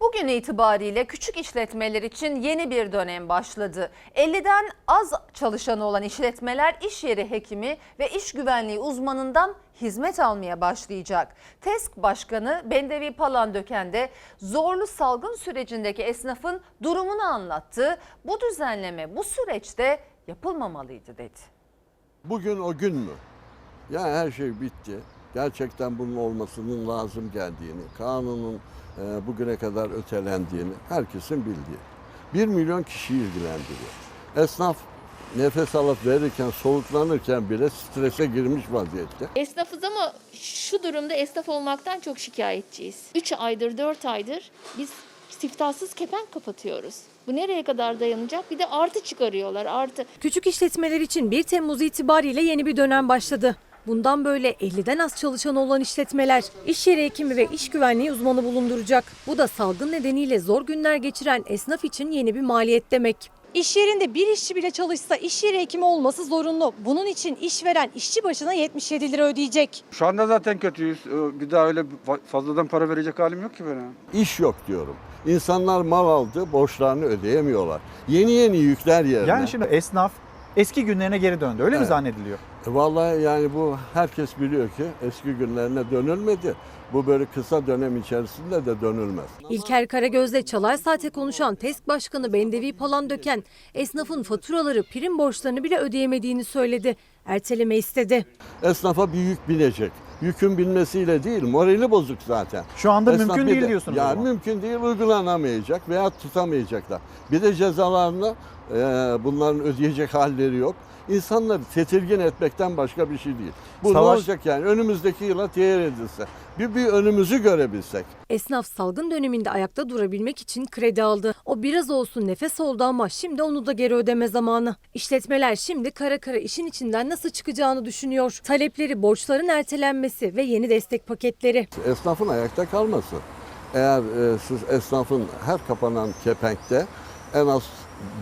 Bugün itibariyle küçük işletmeler için yeni bir dönem başladı. 50'den az çalışanı olan işletmeler iş yeri hekimi ve iş güvenliği uzmanından hizmet almaya başlayacak. TESK Başkanı Bendevi Palandöken de zorlu salgın sürecindeki esnafın durumunu anlattı. Bu düzenleme bu süreçte yapılmamalıydı dedi. Bugün o gün mü? Ya her şey bitti. Gerçekten bunun olmasının lazım geldiğini, kanunun e, bugüne kadar ötelendiğini herkesin bildiği. Bir milyon kişiyi ilgilendiriyor. Esnaf nefes alıp verirken, soluklanırken bile strese girmiş vaziyette. Esnafız ama şu durumda esnaf olmaktan çok şikayetçiyiz. 3 aydır 4 aydır biz siftahsız kepenk kapatıyoruz. Bu nereye kadar dayanacak? Bir de artı çıkarıyorlar artı. Küçük işletmeler için 1 Temmuz itibariyle yeni bir dönem başladı. Bundan böyle 50'den az çalışan olan işletmeler iş yeri hekimi ve iş güvenliği uzmanı bulunduracak. Bu da salgın nedeniyle zor günler geçiren esnaf için yeni bir maliyet demek. İş yerinde bir işçi bile çalışsa iş yeri hekimi olması zorunlu. Bunun için işveren işçi başına 77 lira ödeyecek. Şu anda zaten kötüyüz. Ee, Bir daha öyle fa- fazladan para verecek halim yok ki benim. İş yok diyorum. İnsanlar mal aldı, borçlarını ödeyemiyorlar. Yeni yeni yükler yerine. Yani şimdi esnaf eski günlerine geri döndü. Öyle mi Evet. zannediliyor? E, Vallahi yani bu herkes biliyor ki eski günlerine dönülmedi. Bu böyle kısa dönem içerisinde de dönülmez. İlker Karagöz'le Çalar Saat'e konuşan TESK Başkanı Bendevi Palandöken esnafın faturaları, prim borçlarını bile ödeyemediğini söyledi. Erteleme istedi. Esnafa bir yük binecek. Yükün binmesiyle değil, morali bozuk zaten. Şu anda Esnaf mümkün değil de- diyorsunuz. o Yani mümkün değil, uygulanamayacak veya tutamayacaklar. Bir de cezalarını e, bunların ödeyecek halleri yok. İnsanları tedirgin etmekten başka bir şey değil. Bu ne Savaş- olacak yani? Önümüzdeki yıla teyir edilse. Bir, bir önümüzü görebilsek. Esnaf salgın döneminde ayakta durabilmek için kredi aldı. O biraz olsun nefes oldu ama şimdi onu da geri ödeme zamanı. İşletmeler şimdi kara kara işin içinden nasıl çıkacağını düşünüyor. Talepleri borçların ertelenmesi ve yeni destek paketleri. Esnafın ayakta kalması. Eğer e, siz esnafın her kapanan kepenkte en az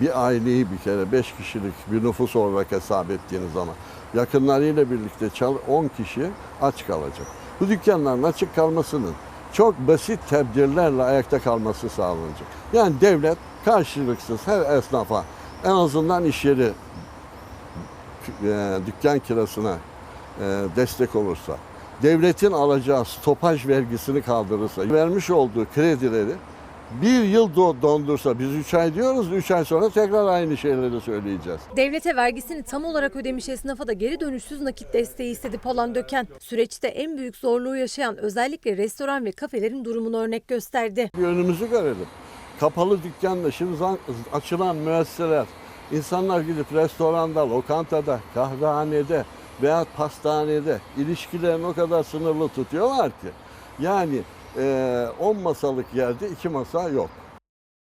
bir aileyi bir kere 5 kişilik bir nüfus olarak hesap ettiğiniz zaman yakınlarıyla birlikte çal 10 kişi aç kalacak. Bu dükkanların açık kalmasının çok basit tedbirlerle ayakta kalması sağlanacak. Yani devlet karşılıksız her esnafa en azından iş yeri e, dükkan kirasına e, destek olursa, devletin alacağı stopaj vergisini kaldırırsa, vermiş olduğu kredileri bir yıl do- dondursa, biz 3 ay diyoruz, 3 ay sonra tekrar aynı şeyleri söyleyeceğiz. Devlete vergisini tam olarak ödemiş esnafa da geri dönüşsüz nakit desteği istedi Palandöken. Süreçte en büyük zorluğu yaşayan özellikle restoran ve kafelerin durumunu örnek gösterdi. Bir önümüzü görelim. Kapalı dükkanla şimdi açılan müesseseler, insanlar gidip restoranda, lokantada, kahvehanede veya pastanede ilişkilerini o kadar sınırlı tutuyorlar ki. Yani 10 masalık yerde 2 masa yok.